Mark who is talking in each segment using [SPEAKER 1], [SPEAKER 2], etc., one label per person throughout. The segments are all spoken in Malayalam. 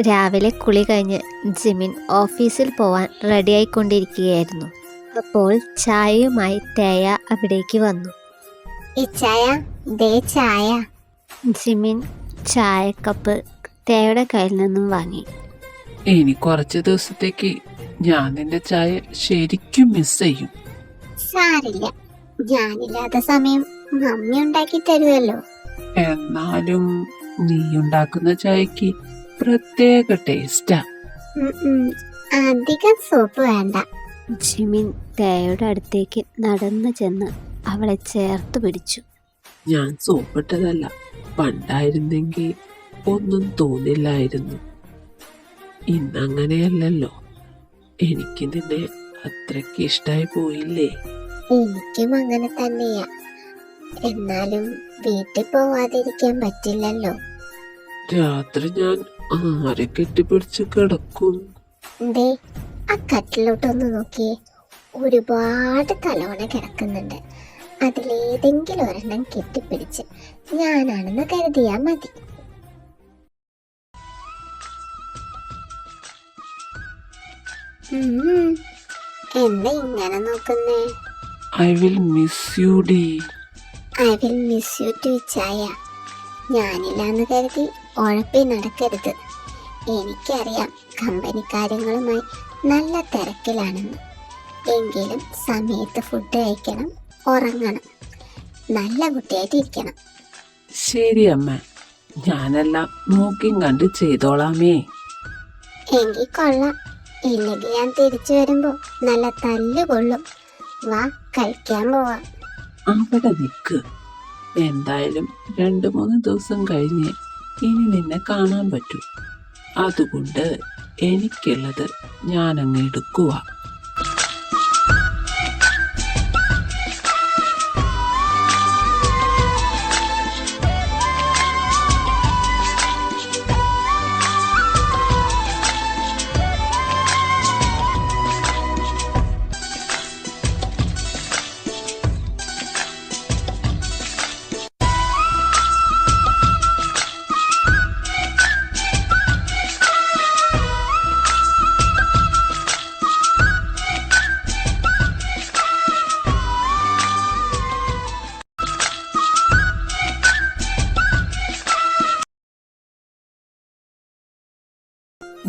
[SPEAKER 1] രാവിലെ കുളി കഴിഞ്ഞ് ജിമിൻ ഓഫീസിൽ പോവാൻ റെഡിയായിക്കൊണ്ടിരിക്കുകയായിരുന്നു അപ്പോൾ ചായയുമായി തേയ അവിടേക്ക് വന്നു.
[SPEAKER 2] ചായ ദേ ചായ.
[SPEAKER 1] ജിമിൻ ചായക്കപ്പ് തേയുടെ കയ്യിൽ നിന്നും വാങ്ങി.
[SPEAKER 3] ഇനി കുറച്ച് ദിവസത്തേക്ക് ഞാൻ നിന്റെ ചായ ശരിക്കും മിസ് ചെയ്യും.
[SPEAKER 2] സാരില്ല. ഞാനില്ലാത്ത സമയം മമ്മി ഉണ്ടാക്കി തരുമല്ലോ
[SPEAKER 3] എന്നാലും നീ ഉണ്ടാക്കുന്ന ചായക്ക് പ്രത്യേക ടേസ്റ്റാ.
[SPEAKER 2] അധികം സൂപ്പ് വേണ്ട.
[SPEAKER 1] ജിമിൻ തേയുടെ അടുത്തേക്ക് നടന്നു ചെന്ന് അവളെ ചേർത്ത് പിടിച്ചു.
[SPEAKER 3] ഞാൻ സോപ്പിട്ടതല്ല പണ്ടായിരുന്നെങ്കിൽ ഒന്നും തോന്നില്ലായിരുന്നു. ഇന്നങ്ങനെയല്ലല്ലോ. എനിക്ക് നിന്നെ അത്രയ്ക്ക് ഇഷ്ടായി പോയില്ലേ?
[SPEAKER 2] എനിക്കും അങ്ങനെ തന്നെയാ. എന്നാലും വീട്ടിൽ പോവാതിരിക്കാൻ പറ്റില്ലല്ലോ.
[SPEAKER 3] രാത്രി ഞാൻ ആരെ കെട്ടിപ്പിടിച്ച് കിടക്കും?
[SPEAKER 2] ദേ ആ കട്ടിലോട്ടൊന്ന് നോക്കിയേ. ഒരുപാട് തലോണ കിടക്കുന്നുണ്ട്. അതിലേതെങ്കിലും ഒരെണ്ണം കെട്ടിപ്പിടിച്ച് ഞാനാണെന്ന് കരുതിയാ മതി. എന്താ ഇങ്ങനെ നോക്കുന്നേ?
[SPEAKER 3] I will miss you D.
[SPEAKER 2] I will miss you too ചായ. ഞാനില്ലാന്ന് കരുതി. ഉഴപ്പി നടക്കരുത്. എനിക്കറിയാം കമ്പനി കാര്യങ്ങളുമായി നല്ല തിരക്കിലാണെന്ന്. എങ്കിലും സമയത്ത് ഫുഡ് കഴിക്കണം ഉറങ്ങണം. നല്ല കുട്ടിയായിട്ട് ഇരിക്കണം.
[SPEAKER 3] ശരി അമ്മ. ഞാനെല്ലാം നോക്കിയും കണ്ട് ചെയ്തോളാമേ.
[SPEAKER 2] എങ്കിൽ കൊള്ളാം. ഇല്ലെങ്കിൽ ഞാൻ തിരിച്ചു വരുമ്പോ നല്ല തല്ല് കൊള്ളും. വാ കഴിക്കാൻ പോവാ.
[SPEAKER 3] അവിടെ നിൽക്ക് എന്തായാലും രണ്ട് മൂന്ന് ദിവസം കഴിഞ്ഞ് ഇനി നിന്നെ കാണാൻ പറ്റൂ. അതുകൊണ്ട് എനിക്കുള്ളത് ഞാനങ്ങ് എടുക്കുക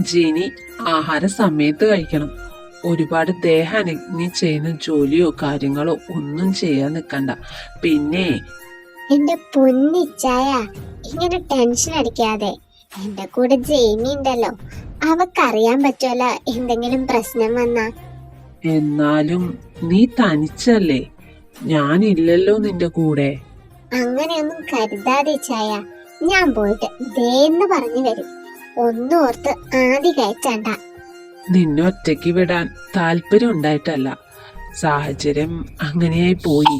[SPEAKER 3] ജിനി ആഹാര സമയത്ത് കഴിക്കണം. ഒരുപാട് ദേഹാനഗ്നി ചെയ്യുന്ന ജോലിയോ കാര്യങ്ങളോ ഒന്നും ചെയ്യാൻ നിൽക്കണ്ട പിന്നെ
[SPEAKER 2] എന്റെ പൊന്നിച്ചായ ഇങ്ങനെ ടെൻഷൻ അടിക്കാതെ. എന്റെ കൂടെ ജെയിമി ഉണ്ടല്ലോ. അവക്കറിയാൻ പറ്റുമല്ല എന്തെങ്കിലും പ്രശ്നം വന്നാ.
[SPEAKER 3] എന്നാലും നീ തനിച്ചല്ലേ? ഞാനില്ലല്ലോ നിന്റെ കൂടെ.
[SPEAKER 2] അങ്ങനെയൊന്നും കരുതാതെ ചായ. ഞാൻ പോയിട്ട് ദേ എന്ന് പറഞ്ഞു വരും. ഒന്നും ഓർത്ത് ആദ്യ കയറ്റണ്ട.
[SPEAKER 3] നിന്നെ ഒറ്റയ്ക്ക് വിടാൻ താല്പര്യം ഉണ്ടായിട്ടല്ല. സാഹചര്യം അങ്ങനെയായി പോയി.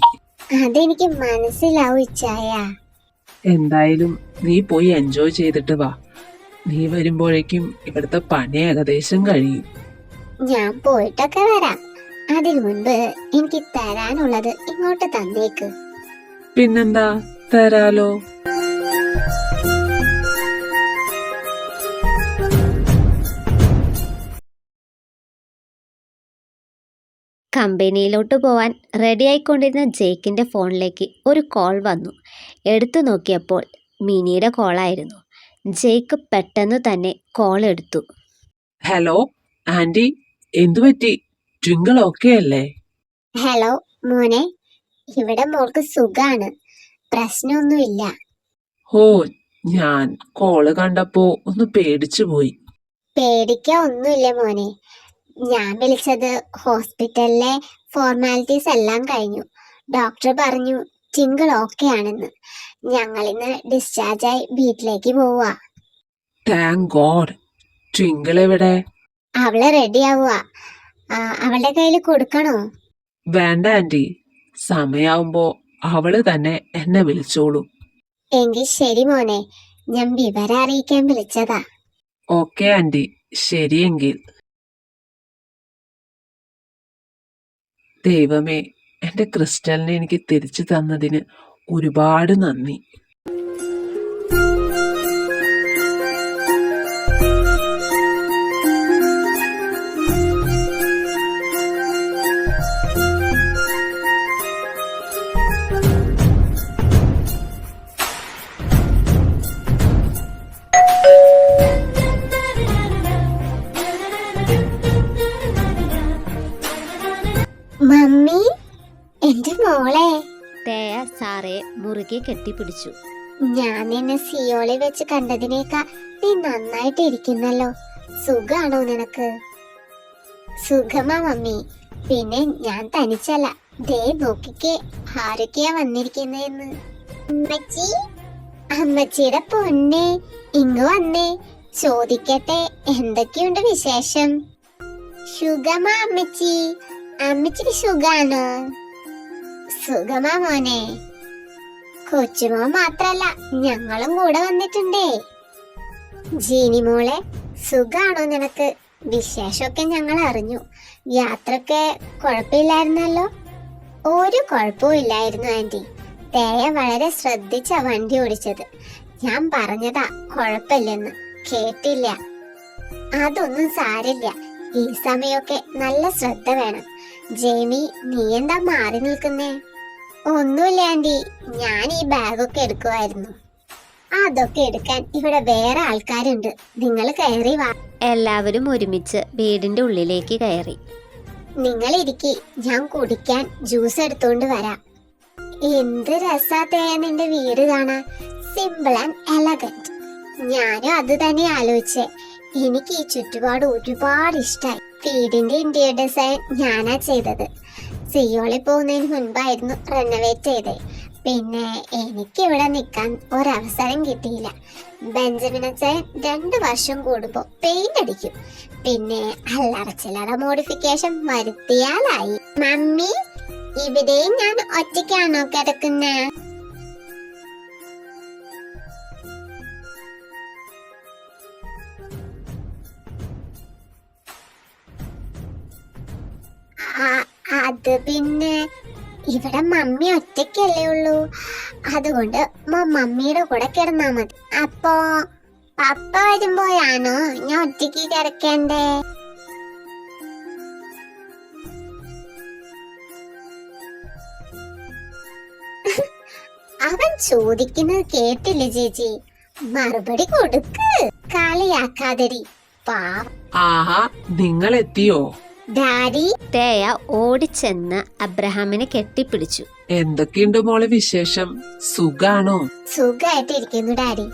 [SPEAKER 2] അതെനിക്ക് മനസ്സിലാവും ഇച്ചായ.
[SPEAKER 3] എന്തായാലും നീ പോയി എൻജോയ് ചെയ്തിട്ട് വാ. നീ വരുമ്പോഴേക്കും ഇവിടുത്തെ പണി ഏകദേശം കഴിയും.
[SPEAKER 2] ഞാൻ പോയിട്ടൊക്കെ വരാം. അതിനു മുൻപ് എനിക്ക് തരാനുള്ളത് ഇങ്ങോട്ട് തന്നേക്ക്.
[SPEAKER 3] പിന്നെന്താ? തരാലോ?
[SPEAKER 1] കമ്പനിയിലോട്ട് പോവാൻ റെഡിയായിക്കൊണ്ടിരുന്ന ജേക്കിന്റെ ഫോണിലേക്ക് ഒരു കോൾ വന്നു. എടുത്തു നോക്കിയപ്പോൾ മിനിയുടെ കോളായിരുന്നു ജേക്ക് പെട്ടെന്ന് തന്നെ കോൾ എടുത്തു.
[SPEAKER 3] ഹലോ ആന്റി എന്തു പറ്റി? ട്വിങ്കിൾ ഓക്കെ അല്ലേ?
[SPEAKER 2] ഹലോ മോനെ. ഇവിടെ മോൾക്ക് സുഖാണ്. പ്രശ്നമൊന്നുമില്ല.
[SPEAKER 3] ഓ ഞാൻ കോൾ കണ്ടപ്പോ ഒന്ന് പേടിച്ചു പോയി.
[SPEAKER 2] പേടിക്കാൻ ഒന്നുമില്ല മോനെ. ഞാൻ വിളിച്ചത് ഹോസ്പിറ്റലിലെ ഫോർമാലിറ്റീസ് എല്ലാം കഴിഞ്ഞു. ഡോക്ടർ പറഞ്ഞു ടിങ്കിൾ ഓക്കെ ആണെന്ന്. ഞങ്ങൾ ഇന്ന് ഡിസ്ചാർജ് ആയി വീട്ടിലേക്ക് പോവുക
[SPEAKER 3] താങ്ക് ഗോഡ് ട്വിങ്കിൾ എവിടെ?
[SPEAKER 2] അവൾ റെഡി ആവുക അവളുടെ കയ്യിൽ കൊടുക്കണോ?
[SPEAKER 3] വേണ്ട ആന്റി സമയാവുമ്പോ അവൾ തന്നെ എന്നെ വിളിച്ചോളൂ.
[SPEAKER 2] എങ്കിൽ ശരി മോനെ. ഞാൻ വിവരം അറിയിക്കാൻ വിളിച്ചതാ.
[SPEAKER 3] ഓക്കെ ആന്റി ശരിയെങ്കിൽ. ദൈവമേ എന്റെ ക്രിസ്റ്റലിനെ എനിക്ക് തിരിച്ചു തന്നതിന് ഒരുപാട് നന്ദി.
[SPEAKER 2] മമ്മി എന്റെ മോളെ.
[SPEAKER 1] തേയ സാറയെ മുറുകെ കെട്ടിപ്പിടിച്ചു.
[SPEAKER 2] ഞാൻ നിന്നെ സിയോളി വെച്ച് കണ്ടതിനേക്കാ നീ നന്നായിട്ട് ഇരിക്കുന്നല്ലോ. സുഖാണോ നിനക്ക്? സുഖമാ മമ്മി. പിന്നെ ഞാൻ തനിച്ചല്ല. ദേ നോക്കിക്കേ ആരൊക്കെയാ വന്നിരിക്കുന്നതെന്ന് അമ്മച്ചി അമ്മച്ചിയുടെ പൊന്നെ ഇങ്ങ് വന്നേ. ചോദിക്കട്ടെ എന്തൊക്കെയുണ്ട് വിശേഷം? സുഖമാ അമ്മച്ചി. അമ്മച്ചിക്ക് സുഖാണോ സുഖമാ മോനെ കൊച്ചുമോ മാത്രല്ല ഞങ്ങളും കൂടെ വന്നിട്ടുണ്ടേ. ജീനി മോളെ സുഖാണോ നിനക്ക്? വിശേഷമൊക്കെ ഞങ്ങൾ അറിഞ്ഞു. യാത്രയൊക്കെ കുഴപ്പമില്ലായിരുന്നല്ലോ? ഒരു കുഴപ്പവും ഇല്ലായിരുന്നു ആന്റി തേയ വളരെ ശ്രദ്ധിച്ച വണ്ടി ഓടിച്ചത്. ഞാൻ പറഞ്ഞതാ കുഴപ്പമില്ലെന്ന്. കേട്ടില്ല. അതൊന്നും സാരില്ല. ഈ സമയമൊക്കെ നല്ല ശ്രദ്ധ വേണം. ജേമി നീ എന്താ മാറി നിൽക്കുന്നേ? ഒന്നുമില്ല ആന്റി. ഞാൻ ഈ ബാഗൊക്കെ എടുക്കുമായിരുന്നു അതൊക്കെ എടുക്കാൻ ഇവിടെ വേറെ ആൾക്കാരുണ്ട്. നിങ്ങൾ കയറി വാ.
[SPEAKER 1] എല്ലാവരും ഒരുമിച്ച് വീടിന്റെ ഉള്ളിലേക്ക് കയറി.
[SPEAKER 2] നിങ്ങൾ ഇരിക്കി. ഞാൻ കുടിക്കാൻ ജ്യൂസ് എടുത്തോണ്ട് വരാം. എന്ത് രസാത്തേ നിന്റെ വീട് കാണാൻ. സിമ്പിൾ ആൻഡ് എലഗന്റ് ഞാനും അത് തന്നെ ആലോചിച്ചേ. എനിക്ക് ഈ ചുറ്റുപാട് ഒരുപാട് ഇഷ്ടമായി വീടിന്റെ ഇന്റീരിയർ ഡിസൈൻ ഞാനാ ചെയ്തത്. സിയോളി പോകുന്നതിന് മുൻപായിരുന്നു റെനോവേറ്റ് ചെയ്തത് പിന്നെ എനിക്ക് ഇവിടെ നിൽക്കാൻ ഒരവസരം കിട്ടിയില്ല. ബെഞ്ചമിൻ അച്ഛൻ രണ്ട് വർഷം കൂടുമ്പോൾ പെയിന്റ് അടിക്കും. പിന്നെ അല്ലറ ചില്ലറ മോഡിഫിക്കേഷൻ വരുത്തിയാലായി. മമ്മി ഇവിടെയും ഞാൻ ഒറ്റയ്ക്കാണോ കിടക്കുന്നേ? അത് പിന്നെ ഇവിടെ മമ്മി ഒറ്റയ്ക്കല്ലേ ഉള്ളൂ. അതുകൊണ്ട് മമ്മിയുടെ കൂടെ കിടന്നാ മതി. അപ്പോ പപ്പ വരുമ്പോഴാണോ ഞാൻ ഒറ്റയ്ക്ക് കിടക്കണ്ടേ? അവൻ ചോദിക്കുന്നത് കേട്ടില്ല ചേച്ചി? മറുപടി കൊടുക്ക്. കളിയാക്കാതിരി പാ
[SPEAKER 3] ആഹാ നിങ്ങൾ എത്തിയോ
[SPEAKER 2] ഡാഡി
[SPEAKER 1] തേയ ഓടിച്ചെന്ന് അബ്രഹാമിനെ കെട്ടിപ്പിടിച്ചു.
[SPEAKER 3] എന്തൊക്കെയുണ്ട് മോളെ വിശേഷം? സുഖാണോ?
[SPEAKER 2] സുഖായിട്ടിരിക്കുന്നു ഡാഡി.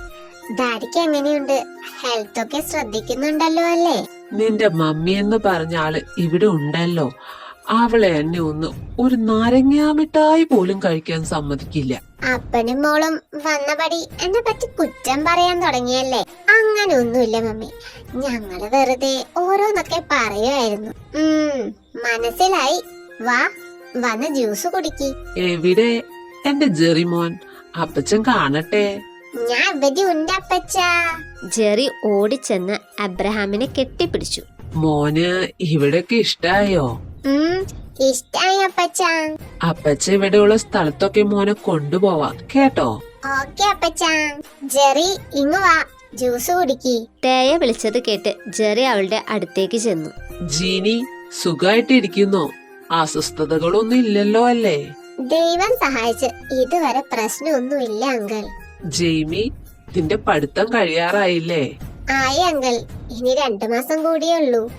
[SPEAKER 2] ഡാഡിക്ക് എങ്ങനെയുണ്ട്? ഹെൽത്ത് ഒക്കെ ശ്രദ്ധിക്കുന്നുണ്ടല്ലോ അല്ലേ?
[SPEAKER 3] നിന്റെ മമ്മി എന്ന് പറഞ്ഞ ആൾ ഇവിടെ ഉണ്ടല്ലോ. അവളെ എന്നെ ഒന്ന് ഒരു നാരങ്ങാമിഠായി പോലും കഴിക്കാൻ സമ്മതിക്കില്ല.
[SPEAKER 2] അപ്പനും മോളും വന്നപടി എന്നെ പറ്റി കുറ്റം പറയാൻ തുടങ്ങിയല്ലേ? അങ്ങനെ ഒന്നുമില്ല മമ്മി. ഞങ്ങൾ വെറുതെ ഓരോന്നൊക്കെ പറയുമായിരുന്നു ഉം മനസ്സിലായി. വാ വന്ന് ജ്യൂസ് കുടിക്ക്.
[SPEAKER 3] എവിടെ? എന്റെ ജെറിമോൻ അപ്പച്ചൻ കാണട്ടെ.
[SPEAKER 2] ഞാൻ ഇവിടെ ഉണ്ട് അപ്പച്ച.
[SPEAKER 1] ജെറി ഓടിച്ചെന്ന് അബ്രഹാമിനെ കെട്ടിപ്പിടിച്ചു.
[SPEAKER 3] മോന് ഇവിടൊക്കെ ഇഷ്ടായോ?
[SPEAKER 2] ഇഷ്ടായി അപ്പച്ച.
[SPEAKER 3] അപ്പച്ച ഇവിടെയുള്ള സ്ഥലത്തൊക്കെ മോനെ കൊണ്ടുപോവാ. കേട്ടോ?
[SPEAKER 2] ഓക്കെ അപ്പച്ച. ജെറി ഇങ്ങ് വാ. ജ്യൂസ് കുടിക്കി.
[SPEAKER 1] ടേയ വിളിച്ചത് കേട്ട് ജെറി അവളുടെ അടുത്തേക്ക് ചെന്നു.
[SPEAKER 3] ജീനി സുഖായിട്ടിരിക്കുന്നോ? അസ്വസ്ഥതകളൊന്നും ഇല്ലല്ലോ അല്ലേ?
[SPEAKER 2] ദൈവം സഹായിച്ച് ഇതുവരെ പ്രശ്നമൊന്നും ഇല്ല അങ്കിൾ.
[SPEAKER 3] ജെയ്മി നിന്റെ പഠിത്തം കഴിയാറായില്ലേ?
[SPEAKER 2] ആയി അങ്കിൾ. ഇനി രണ്ടു മാസം കൂടിയേ ഉള്ളൂ.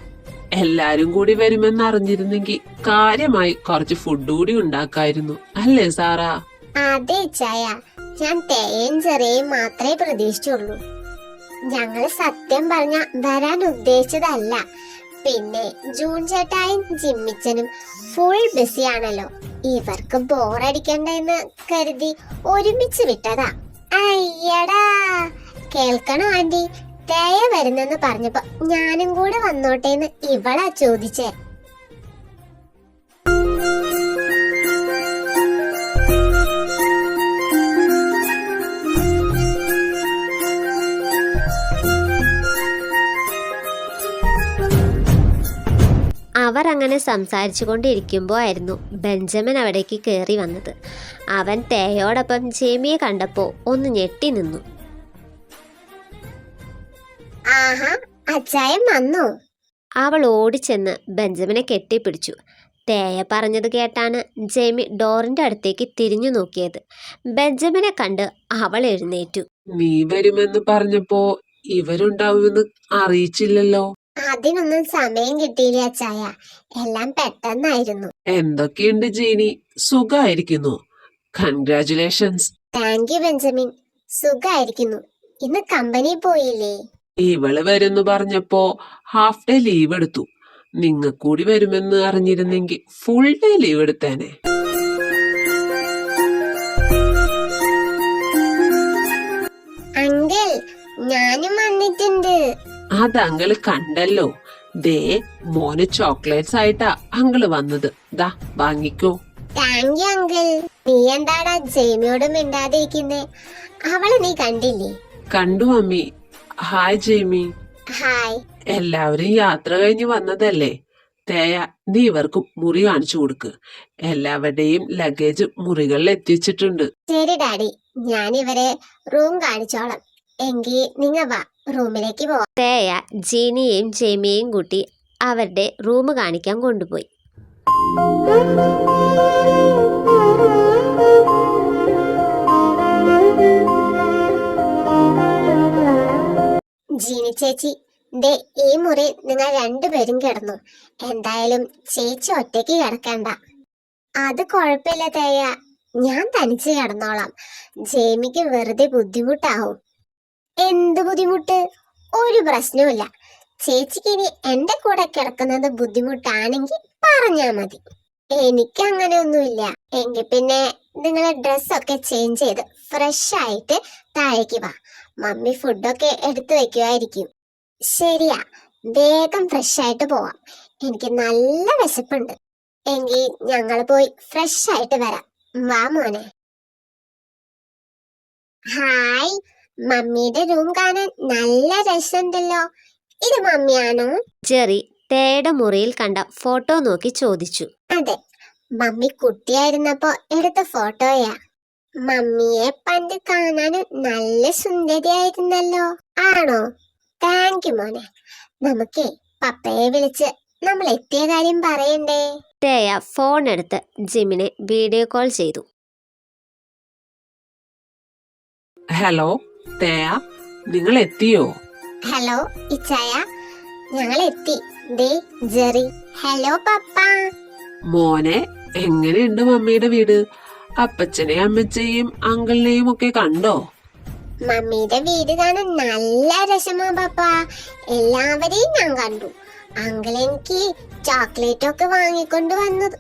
[SPEAKER 3] എല്ലാരും കൂടി വരുമെന്ന് അറിഞ്ഞിരുന്നെങ്കിൽ കാര്യമായി കുറച്ച് ഫുഡ് കൂടി ഉണ്ടാക്കായിരുന്നു. അല്ലേ സാറാ?
[SPEAKER 2] അതെ ചായ. ഞാൻ തേയും ചെറിയും മാത്രമേ പ്രതീക്ഷിച്ചുള്ളൂ. ഞങ്ങൾ സത്യം പറഞ്ഞ വരാൻ ഉദ്ദേശിച്ചതല്ല. പിന്നെ ജൂൺ ചേട്ടായും ജിമ്മിച്ചനും ഫുൾ ബിസി ആണല്ലോ. ഇവർക്ക് ബോറടിക്കണ്ടെന്ന് കരുതി ഒരുമിച്ച് വിട്ടതാ. അയ്യടാ കേൾക്കണോ ആന്റി? തേയ വരുന്നെന്ന് പറഞ്ഞപ്പോ ഞാനും കൂടെ വന്നോട്ടേന്ന് ഇവളാ ചോദിച്ചേ.
[SPEAKER 1] അവർ അങ്ങനെ സംസാരിച്ചു കൊണ്ടിരിക്കുമ്പോൾ ആയിരുന്നു ബെഞ്ചമിൻ അവിടേക്ക് കയറി വന്നത്. അവൻ തേയോടൊപ്പം ജേമിയെ കണ്ടപ്പോൾ ഒന്ന് ഞെട്ടി നിന്നു.
[SPEAKER 2] ആഹാ അച്ചായം വന്നോ?
[SPEAKER 1] അവൾ ഓടിച്ചെന്ന് ബെഞ്ചമിനെ കെട്ടിപ്പിടിച്ചു. തേയ പറഞ്ഞത് കേട്ടാണ് ജെമി ഡോറിന്റെ അടുത്തേക്ക് തിരിഞ്ഞു നോക്കിയത്. ബെഞ്ചമിനെ കണ്ട് അവൾ എഴുന്നേറ്റു.
[SPEAKER 3] നീ വരുമെന്ന് പറഞ്ഞപ്പോ ഇവരുണ്ടാവുമെന്ന് അറിയിച്ചില്ലല്ലോ.
[SPEAKER 2] അതിനൊന്നും സമയം കിട്ടിയില്ല അച്ചായ. എല്ലാം പെട്ടെന്നായിരുന്നു.
[SPEAKER 3] എന്തൊക്കെയുണ്ട് ജീനി? സുഖായിരിക്കുന്നു. Congratulations
[SPEAKER 2] thank you Benjamin. സുഖായിരിക്കുന്നു. ഇന്ന് കമ്പനി പോയില്ലേ?
[SPEAKER 3] ഇവൾ വരുന്നു പറഞ്ഞപ്പോ ഹാഫ് ഡേ ലീവ് എടുത്തു. നിങ്ങ കൂടി വരുമെന്ന് അറിഞ്ഞിരുന്നെങ്കിൽ ഫുൾ ഡേ ലീവ് എടുത്തേനെ.
[SPEAKER 2] അങ്കിൾ ഞാനും വന്നിട്ടുണ്ട്.
[SPEAKER 3] അത് അങ്കിൾ കണ്ടല്ലോ. ദേ മോന് ചോക്ലേറ്റ്സ് ആയിട്ടാ അങ്കിൾ വന്നത്. ദാ വാങ്ങിക്കോ.
[SPEAKER 2] Thank you uncle. നീ എന്താടാ ജെയ്മിയോട് മിണ്ടാതിരിക്കുന്നേ? അവളെ നീ കണ്ടില്ലേ?
[SPEAKER 3] കണ്ടു അമ്മി. ഹായ് ജെയ്മി
[SPEAKER 2] ഹായ്
[SPEAKER 3] എല്ലാവരും യാത്ര കഴിഞ്ഞ് വന്നതല്ലേ? തേയ നീ ഇവർക്കും മുറി കാണിച്ചു കൊടുക്ക്. എല്ലാവരുടെയും ലഗേജ് മുറികളിൽ എത്തിച്ചിട്ടുണ്ട്.
[SPEAKER 2] ശരി ഡാഡി ഞാൻ ഇവരെ റൂം കാണിച്ചോളാം. എങ്കിൽ നിങ്ങ വാ റൂമിലേക്ക് പോവാം
[SPEAKER 1] തേയ ജീനിയെയും ജെമിയെയും കൂട്ടി അവരുടെ റൂം കാണിക്കാൻ കൊണ്ടുപോയി.
[SPEAKER 2] ജീനി ചേച്ചി ദേ ഈ മുറി നിങ്ങൾ രണ്ടുപേരും കിടന്നു. എന്തായാലും ചേച്ചി ഒറ്റയ്ക്ക് കിടക്കണ്ട. അത് കുഴപ്പമില്ല തേയ. ഞാൻ തനിച്ച് കിടന്നോളാം. ജേമിക്ക് വെറുതെ ബുദ്ധിമുട്ടാവും. എന്ത് ബുദ്ധിമുട്ട്? ഒരു പ്രശ്നവുമില്ല. ചേച്ചിക്ക് ഇനി എന്റെ കൂടെ കിടക്കുന്നത് ബുദ്ധിമുട്ടാണെങ്കിൽ പറഞ്ഞാ മതി. എനിക്ക് അങ്ങനെ ഒന്നുമില്ല എങ്കിൽ പിന്നെ നിങ്ങളെ ഡ്രസ്സൊക്കെ ചേഞ്ച് ചെയ്ത് ഫ്രഷ് ആയിട്ട് താഴേക്ക് വാ. മമ്മി ഫുഡൊക്കെ എടുത്തു വെക്കുമായിരിക്കും ശരിയാ വേഗം ഫ്രഷ് ആയിട്ട് പോവാം. എനിക്ക് നല്ല വിശപ്പുണ്ട്. എങ്കിൽ ഞങ്ങൾ പോയി ഫ്രഷ് ആയിട്ട് വരാം. വാ മോനെ. ഹായ് മമ്മിയുടെ റൂം കാണാൻ നല്ല രസമുണ്ടല്ലോ. ഇത് മമ്മിയാണോ?
[SPEAKER 1] ജെറി തേയുടെ മുറിയിൽ കണ്ട ഫോട്ടോ നോക്കി ചോദിച്ചു.
[SPEAKER 2] അതെ മമ്മി കുട്ടിയായിരുന്നപ്പോ എടുത്ത ഫോട്ടോയാ മമ്മിയെ പണ്ട് കാണാൻ നല്ല സുന്ദരിയായിരുന്നല്ലോ. ആണോ? താങ്ക് യു മോനെ. നമുക്കേ പപ്പയെ വിളിച്ച് നമ്മൾ എത്തിയ കാര്യം പറയണ്ടേ?
[SPEAKER 1] തേയ ഫോൺ എടുത്ത് ജിമിനെ വീഡിയോ കോൾ ചെയ്തു.
[SPEAKER 3] ഹലോ തേയ നിങ്ങൾ എത്തിയോ?
[SPEAKER 2] ഹലോ ഇച്ചായ ഞങ്ങൾ എത്തി. ദേ ജെറി. Hello papa.
[SPEAKER 3] മോനെ എങ്ങനെയുണ്ട് മമ്മിയുടെ വീട്? അപ്പച്ചനെയും അമ്മച്ചയും അങ്കിളിനെയും ഒക്കെ കണ്ടോ?
[SPEAKER 2] മമ്മിയുടെ വീട് കാണാൻ നല്ല രസമാ പപ്പ. എല്ലാവരെയും ഞാൻ കണ്ടു. അങ്കിൾ എനിക്ക് ചോക്ലേറ്റ് ഒക്കെ വാങ്ങിക്കൊണ്ട് വന്നത്.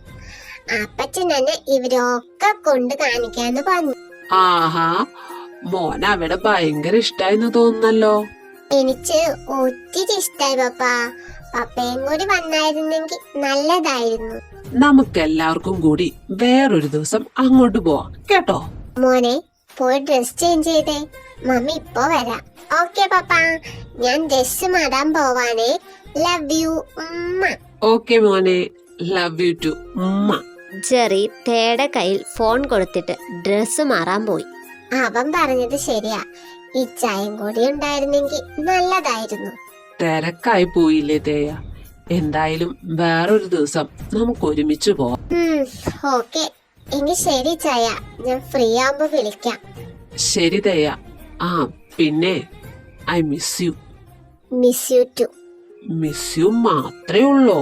[SPEAKER 2] അപ്പച്ചൻ എന്നെ ഇവരൊക്കെ കൊണ്ട് കാണിക്കാന്ന് പറഞ്ഞു.
[SPEAKER 3] ആഹാ മോൻ അവിടെ ഭയങ്കര ഇഷ്ടായെന്ന് തോന്നുന്നല്ലോ.
[SPEAKER 2] എനിക്ക് ഒത്തിരി ഇഷ്ടായി പപ്പ. പപ്പയും കൂടി വന്നായിരുന്നെങ്കിൽ നല്ലതായിരുന്നു.
[SPEAKER 3] നമുക്കെല്ലാവർക്കും കൂടി വേറൊരു ദിവസം അങ്ങോട്ട് പോവാം. കേട്ടോ?
[SPEAKER 2] മോനെ പോയി ഡ്രസ് ചേഞ്ച് ചെയ്തേ. മമ്മി ഇപ്പൊ വരാം. Okay papa. ഞാൻ ഡ്രസ് മാറാൻ പോവാനേ ലവ് യു ഉമ്മ.
[SPEAKER 3] ഓക്കെ മോനെ. ലവ് യു ടു ഉമ്മ.
[SPEAKER 1] ജെറി തേടെ കയ്യിൽ ഫോൺ കൊടുത്തിട്ട് ഡ്രസ്സ് മാറാൻ പോയി.
[SPEAKER 2] അവൻ പറഞ്ഞത് ശരിയാ. ഈ ചായം കൂടി ഉണ്ടായിരുന്നെങ്കിൽ നല്ലതായിരുന്നു.
[SPEAKER 3] തിരക്കായി പോയില്ലേ തേയ എന്തായാലും വേറൊരു ദിവസം നമുക്ക് ഒരുമിച്ച് പോവാം
[SPEAKER 2] ഓക്കെ. എങ്കിൽ ശരി ചായ. ഞാൻ ഫ്രീ ആവുമ്പോ വിളിക്കാം.
[SPEAKER 3] ശരി ദയ. ആ പിന്നെ I miss you
[SPEAKER 2] miss you too
[SPEAKER 3] miss you മാത്രേ ഉള്ളോ?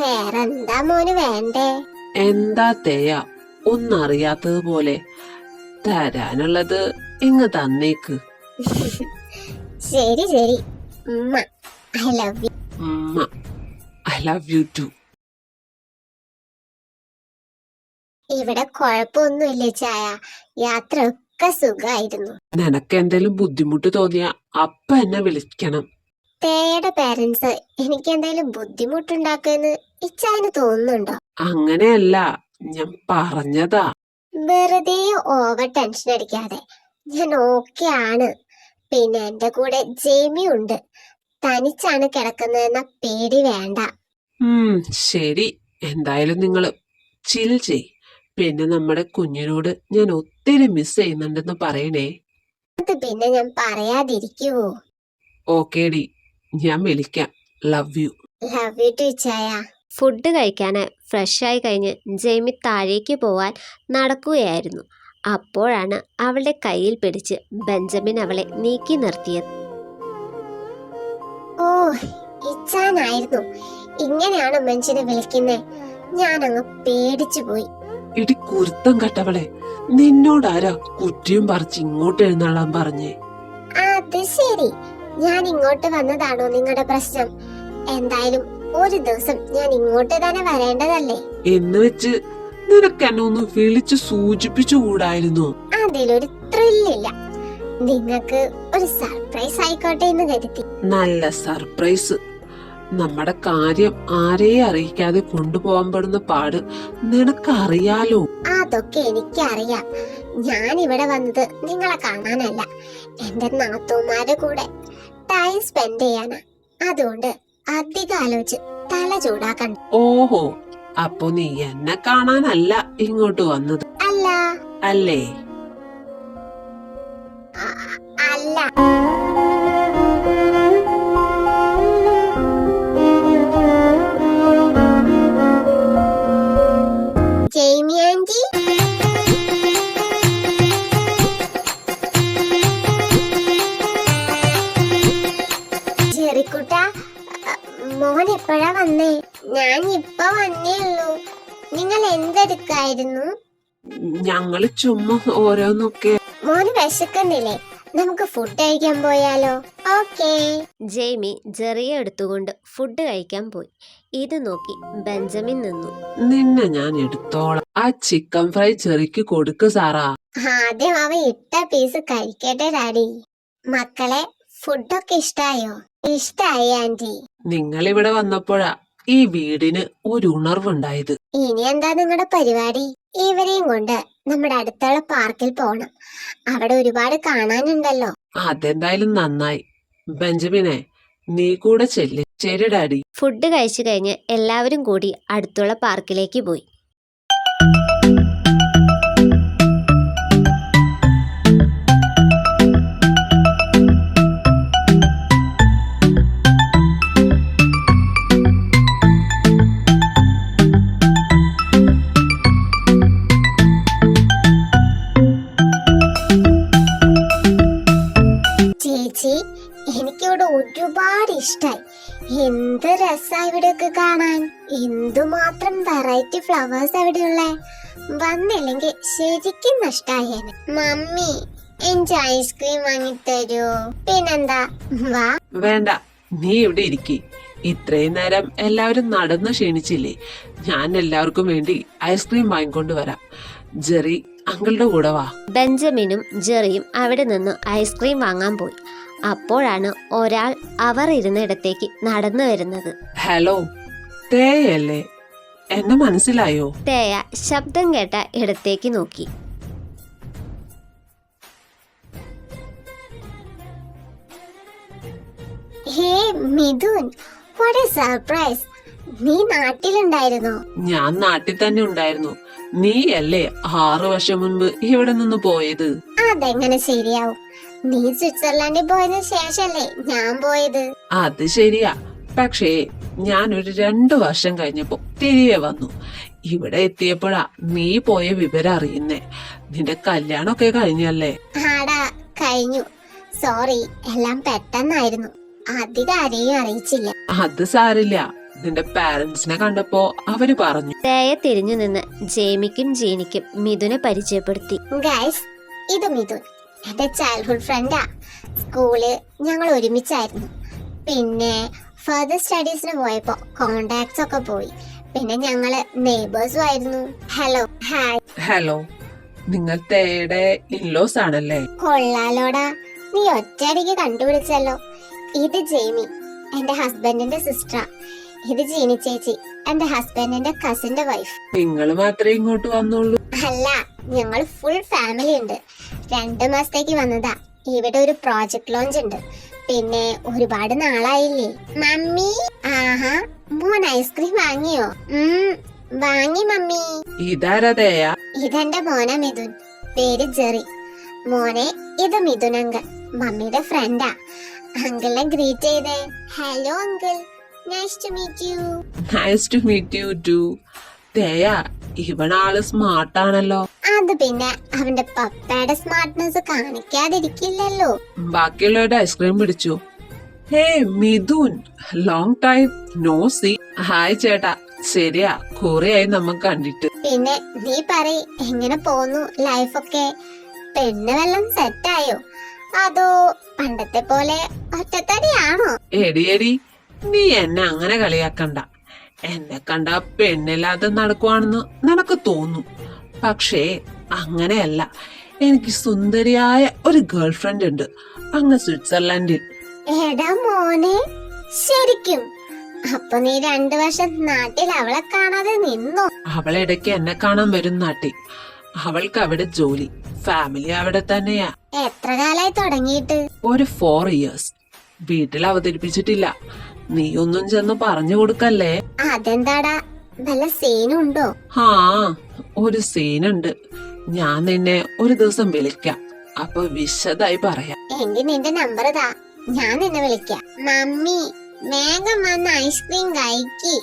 [SPEAKER 2] വേറെന്താ മോന് വേണ്ടേ?
[SPEAKER 3] എന്താ തേയ ഒന്നറിയാത്തതുപോലെ തരാനുള്ളത് ഇങ്ങ് തന്നേക്ക്.
[SPEAKER 2] ശരി ശരി. ഉമ്മ ഐ ലവ് യു
[SPEAKER 3] ഉമ്മ. ലവ് യു ടു
[SPEAKER 2] ഇവിടെ കുഴപ്പമൊന്നുമില്ല ചായ. യാത്ര ഒക്കെ സുഖമായിരുന്നു.
[SPEAKER 3] നിനക്ക് എന്തെങ്കിലും ബുദ്ധിമുട്ട് തോന്നിയ അപ്പ എന്നെ വിളിക്കണം.
[SPEAKER 2] തേയുടെ പേരൻസ് എനിക്ക് എന്തെങ്കിലും ബുദ്ധിമുട്ടുണ്ടാക്കുമെന്ന് ഇച്ചായന് തോന്നുന്നുണ്ടോ?
[SPEAKER 3] അങ്ങനെയല്ല ഞാൻ പറഞ്ഞതാ.
[SPEAKER 2] വെറുതെ ഓവർ ടെൻഷൻ അടിക്കാതെ. ഞാൻ ഓക്കെ ആണ്. പിന്നെ എന്റെ കൂടെ ജേമി ഉണ്ട്. തനിച്ചാണ് കിടക്കുന്നതെന്ന പേടി വേണ്ട.
[SPEAKER 3] ശരി. എന്തായാലും നിങ്ങൾ ചിൽ ചെയ് പിന്നെ നമ്മുടെ കുഞ്ഞിനോട് ഞാൻ ഒത്തിരി മിസ് ചെയ്യുന്നുണ്ടെന്ന് പറയണേ.
[SPEAKER 2] അത് പിന്നെ ഞാൻ പറയാതിരിക്കുവോ?
[SPEAKER 3] ഓക്കേ ഡി. ഞാൻ വിളിക്കാം. Love you
[SPEAKER 2] love you too
[SPEAKER 1] food fresh ഫ്രഷായി കഴിഞ്ഞ് ജെമി താഴേക്ക് പോവാൻ നടക്കുകയായിരുന്നു. അപ്പോഴാണ് അവളുടെ കയ്യിൽ പിടിച്ച് ബെഞ്ചമിൻ അവളെ നീക്കി നിർത്തിയത്.
[SPEAKER 2] ഓ ഇച്ചാനായിരുന്നു. ഇങ്ങനെയാണ് ഉമ്മൻചിനെ വിളിക്കുന്നേ. ഞാൻ അങ്ങ് പേടിച്ചു പോയി.
[SPEAKER 3] ഇടി കുരുത്തം കട്ടവളെ നിന്നോടാരാ കുറ്റിയും പറിച്ച് ഇങ്ങോട്ട് എഴുന്നള്ളാൻ പറഞ്ഞേ?
[SPEAKER 2] അത് ശരി. ഞാൻ ഇങ്ങോട്ട് വന്നതാണോ നിങ്ങളുടെ പ്രശ്നം? എന്തായാലും ഒരു ദിവസം ഞാൻ ഇങ്ങോട്ട് തന്നെ വരേണ്ടതല്ലേ?
[SPEAKER 3] എന്ന് വെച്ച് നിനക്ക് എന്നെ ഒന്ന് വിളിച്ച് സൂചിപ്പിച്ചുകൂടായിരുന്നു
[SPEAKER 2] അതിലൊരു ത്രില്ലില്ല നിങ്ങൾക്ക് ഒരു സർപ്രൈസ് ആയിക്കോട്ടെ എന്ന് കരുതി.
[SPEAKER 3] നല്ല സർപ്രൈസ് നമ്മുടെ കാര്യം ആരെയും അറിയിക്കാതെ കൊണ്ടുപോകാൻ പെടുന്ന പാട് നിനക്കറിയാലോ?
[SPEAKER 2] അതൊക്കെ എനിക്കറിയാം. ഞാൻ ഇവിടെ വന്നത് നിങ്ങളെ കാണാനല്ല എന്റെ നാത്തൂമാരുടെ കൂടെ ടൈം സ്പെൻഡ് ചെയ്യാനാ. അതുകൊണ്ട് അധികം ആലോചിച്ച് തല ചൂടാക്കണ്ട
[SPEAKER 3] ഓഹോ അപ്പൊ നീ എന്നെ കാണാനല്ല ഇങ്ങോട്ട് വന്നത്?
[SPEAKER 2] അല്ല.
[SPEAKER 3] അല്ലേ?
[SPEAKER 2] അല്ല. എന്തെടുക്കായിരുന്നു
[SPEAKER 3] ഞങ്ങൾ ചുമ്മാ ഓരോന്നൊക്കെ
[SPEAKER 2] മോന് വിശക്കുന്നില്ലേ? നമുക്ക് ഫുഡ് കഴിക്കാൻ പോയാലോ? ഓക്കേ
[SPEAKER 1] ജെയ്മി ജെറിയെ എടുത്തുകൊണ്ട് ഫുഡ് കഴിക്കാൻ പോയി. ഇത് നോക്കി ബെഞ്ചമിൻ നിന്നു.
[SPEAKER 3] നിന്നെ ഞാൻ എടുത്തോളാം. ആ ചിക്കൻ ഫ്രൈ ചെറിക്ക് കൊടുക്ക് സാറാ.
[SPEAKER 2] ആദ്യം അവ ഇട്ട പീസ് കഴിക്കട്ടെ ഡാഡി. മക്കളെ ഫുഡൊക്കെ ഇഷ്ടായോ? ഇഷ്ടായി ആന്റി.
[SPEAKER 3] നിങ്ങൾ ഇവിടെ വന്നപ്പോഴാ ഈ വീടിന് ഒരു ഉണർവുണ്ടായത്.
[SPEAKER 2] ഇനി എന്താ നിങ്ങളുടെ പരിപാടി? ഇവരെയും കൊണ്ട് നമ്മുടെ അടുത്തുള്ള പാർക്കിൽ പോകണം അവിടെ ഒരുപാട് കാണാനുണ്ടല്ലോ.
[SPEAKER 3] അതെന്തായാലും നന്നായി. ബെഞ്ചമിനെ നീ കൂടെ ചെല്ല്. ശരി ഡാഡി.
[SPEAKER 1] ഫുഡ് കഴിച്ചു കഴിഞ്ഞ് എല്ലാവരും കൂടി അടുത്തുള്ള പാർക്കിലേക്ക് പോയി.
[SPEAKER 2] എനിക്കിവിടെ ഒരുപാട് ഇഷ്ടായി. എന്ത് രസാ ഇവിടെയൊക്കെ കാണാൻ. എന്തുമാത്രം വെറൈറ്റി ഫ്ലവേഴ്സ് എവിടെയുള്ളേ വന്നില്ലെങ്കിൽ ശരിക്കും നഷ്ടായേനെ. മമ്മി എനിക്ക് ഐസ്ക്രീം വാങ്ങിത്തരൂ. പിന്നെന്താ? വാ.
[SPEAKER 3] വേണ്ട നീ ഇവിടെ ഇരിക്കി. ഇത്രയും നേരം എല്ലാവരും നടന്നു ക്ഷീണിച്ചില്ലേ? ഞാൻ എല്ലാവർക്കും വേണ്ടി ഐസ്ക്രീം വാങ്ങിക്കൊണ്ട് വരാം. ജെറി അങ്കിളുടെ കൂടെ വാ.
[SPEAKER 1] ബെഞ്ചമിനും ജെറിയും അവിടെ നിന്ന് ഐസ്ക്രീം വാങ്ങാൻ പോയി. അപ്പോഴാണ് ഒരാൾ അവർ ഇരുന്നിടത്തേക്ക് നടന്നു വരുന്നത്.
[SPEAKER 3] ഹലോ തേയല്ലേ? എന്നെ മനസ്സിലായോ?
[SPEAKER 1] തേയ ശബ്ദം കേട്ട ഇടത്തേക്ക് നോക്കി.
[SPEAKER 2] Hey Mithun what a surprise നീ നാട്ടിലുണ്ടായിരുന്നോ?
[SPEAKER 3] ഞാൻ നാട്ടിൽ തന്നെ ഉണ്ടായിരുന്നു. നീ അല്ലേ ആറു വർഷം മുൻപ് ഇവിടെ നിന്ന് പോയത്?
[SPEAKER 2] അതെങ്ങനെ ശരിയാവും? നീ സ്വിറ്റ്സർലാൻഡിൽ പോയതിന് ശേഷല്ലേ ഞാൻ പോയത്?
[SPEAKER 3] അത് ശരിയാ. പക്ഷേ ഞാൻ ഒരു രണ്ടു വർഷം കഴിഞ്ഞപ്പോ തിരികെ വന്നു. ഇവിടെ എത്തിയപ്പോഴാ നീ പോയ വിവരം അറിയുന്നേ. നിന്റെ കല്യാണമൊക്കെ കഴിഞ്ഞല്ലേ?
[SPEAKER 2] ആടാ കഴിഞ്ഞു. സോറി എല്ലാം പെട്ടെന്നായിരുന്നു. അധികം ആരെയും അറിയിച്ചില്ല.
[SPEAKER 3] അത് സാരില്ല. നിന്റെ പാരന്റ്സിനെ കണ്ടപ്പോ അവർ പറഞ്ഞു.
[SPEAKER 1] ദയ തിരിഞ്ഞു നിന്ന് ജേമിക്കും ജീനിക്കും മിഥുനെ പരിചയപ്പെടുത്തി.
[SPEAKER 2] ഗൈസ് ഇത് മിഥുൻ. എന്റെ ചൈൽഡ്ഹുഡ് ഫ്രണ്ടാ സ്കൂൾ ഞങ്ങൾ ഒരുമിച്ചായിരുന്നു. പിന്നെ ഫർദർ സ്റ്റഡീസിന് പോയപ്പോ കോണ്ടാക്ട്സ് ഒക്കെ പോയി. പിന്നെ ഞങ്ങൾ നെയ്ബേഴ്സും ആയിരുന്നു. ഹലോ ഹായ്
[SPEAKER 3] ഹലോ നിങ്ങൾ ഇൻലോസ് ആണല്ലേ?
[SPEAKER 2] കൊള്ളാലോടാ. നീ ഒറ്റയടിക്ക് കണ്ടുപിടിച്ചല്ലോ. ഇത് ജെയ്മി എന്റെ ഹസ്ബൻഡിന്റെ സിസ്റ്ററാ ഇത് ജീനി ചേച്ചി എന്റെ ഹസ്ബൻഡിന്റെ കസിന്റെ വൈഫ്
[SPEAKER 3] നിങ്ങൾ മാത്രമേ ഇങ്ങോട്ട് വന്നുള്ളൂ.
[SPEAKER 2] അല്ല ഞങ്ങൾ ഫുൾ ഫാമിലി ഉണ്ട്. രണ്ടു മാസത്തേക്ക് വന്നതാ. ഇവിടെ ഒരു പ്രോജക്ട് ലോഞ്ച് ഉണ്ട്. പിന്നെ ഒരുപാട് നാളായില്ലേ. മമ്മി ആഹാ മോൻ ഐസ്ക്രീം വാങ്ങിയോ? ഉം വാങ്ങി മമ്മി.
[SPEAKER 3] ഇതാരതയാ
[SPEAKER 2] ഇതെന്റെ മോന മിഥുൻ. പേര് ജെറി. മോനെ ഇത് മിഥുൻ അങ്കിൾ. മമ്മിയുടെ ഫ്രണ്ടാ അങ്കിളിനെ ഗ്രീറ്റ് ചെയ്തേ. Hello uncle. Nice to meet you
[SPEAKER 3] nice to meet you too തേയ ഇവനാൾ സ്മാർട്ടാണല്ലോ
[SPEAKER 2] അത് പിന്നെ അവന്റെ പപ്പയുടെ സ്മാർട്ട്നെസ് കാണിക്കാതിരിക്കില്ലല്ലോ.
[SPEAKER 3] ബാക്കിയുള്ളവരുടെ ഐസ്ക്രീം പിടിച്ചു. Hey Mithun long time no see hi ചേട്ടാ. ശരിയാ കുറെയായി നമ്മൾ കണ്ടിട്ട്.
[SPEAKER 2] പിന്നെ നീ പറയ് എങ്ങനെ പോന്നു ലൈഫൊക്കെ പെണ്ണ് വെള്ളം സെറ്റായോ അതോ പണ്ടത്തെ പോലെ ഒറ്റത്തടിയാണോ?
[SPEAKER 3] എടി എടി നീ എന്നെ അങ്ങനെ കളിയാക്കണ്ട. എന്നെ കണ്ട പെണ്ണില്ലാതെ നടക്കുവാണെന്ന് നിനക്ക് തോന്നും. പക്ഷേ അങ്ങനെയല്ല. എനിക്ക് സുന്ദരിയായ ഒരു ഗേൾ ഫ്രണ്ട് ഉണ്ട്. അങ്ങ് സ്വിറ്റ്സർലൻഡിൽ.
[SPEAKER 2] എടാ മോനെ ശരിക്കും. അപ്പൊ നീ രണ്ടു വർഷം നാട്ടിൽ അവളെ കാണാതെ നിന്നോ?
[SPEAKER 3] അവളിടയ്ക്ക് എന്നെ കാണാൻ വരും നാട്ടിൽ. അവൾക്ക് അവിടെ ജോലി. ഫാമിലി അവിടെ തന്നെയാ.
[SPEAKER 2] എത്ര കാലായി തുടങ്ങിയിട്ട്?
[SPEAKER 3] ഒരു ഫോർ ഇയേഴ്സ് വീട്ടിൽ അവതരിപ്പിച്ചിട്ടില്ല. നീ ഒന്നും ചെന്ന് പറഞ്ഞു കൊടുക്കല്ലേ?
[SPEAKER 2] അതെന്താടാ? വല്ല സീനുണ്ടോ
[SPEAKER 3] ആ ഒരു സീനുണ്ട്. ഞാൻ നിന്നെ ഒരു ദിവസം വിളിക്കാം. അപ്പൊ വിശദായി പറയാം.
[SPEAKER 2] എങ്കിൽ നിന്റെ നമ്പർ താ ഞാൻ നിന്നെ വിളിക്കാം. മമ്മി വേഗം വന്ന് ഐസ്ക്രീം കഴിക്കി.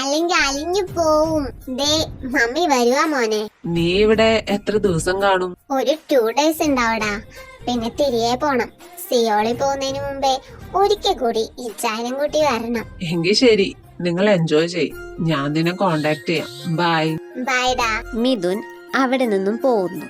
[SPEAKER 2] അല്ലെങ്കിൽ അലിഞ്ഞു പോവും. ദേ മമ്മി വരുവാ മോനെ.
[SPEAKER 3] നീ ഇവിടെ എത്ര ദിവസം കാണും?
[SPEAKER 2] ഒരു ടു ഡേയ്സ് ഉണ്ടാവടാ. പിന്നെ തിരികെ പോണം. സിയോളി പോകുന്നതിന് മുമ്പേ ഒരിക്കൽ കൂടി ഇച്ചായനും കൂട്ടി വരണം.
[SPEAKER 3] എങ്കിൽ ശരി. നിങ്ങൾ എൻജോയ് ചെയ് ഞാൻ നിന്നെ കോണ്ടാക്ട് ചെയ്യാം. ബൈ
[SPEAKER 2] ബൈ ഡാ.
[SPEAKER 1] മിഥുൻ അവിടെ നിന്നും പോകുന്നു.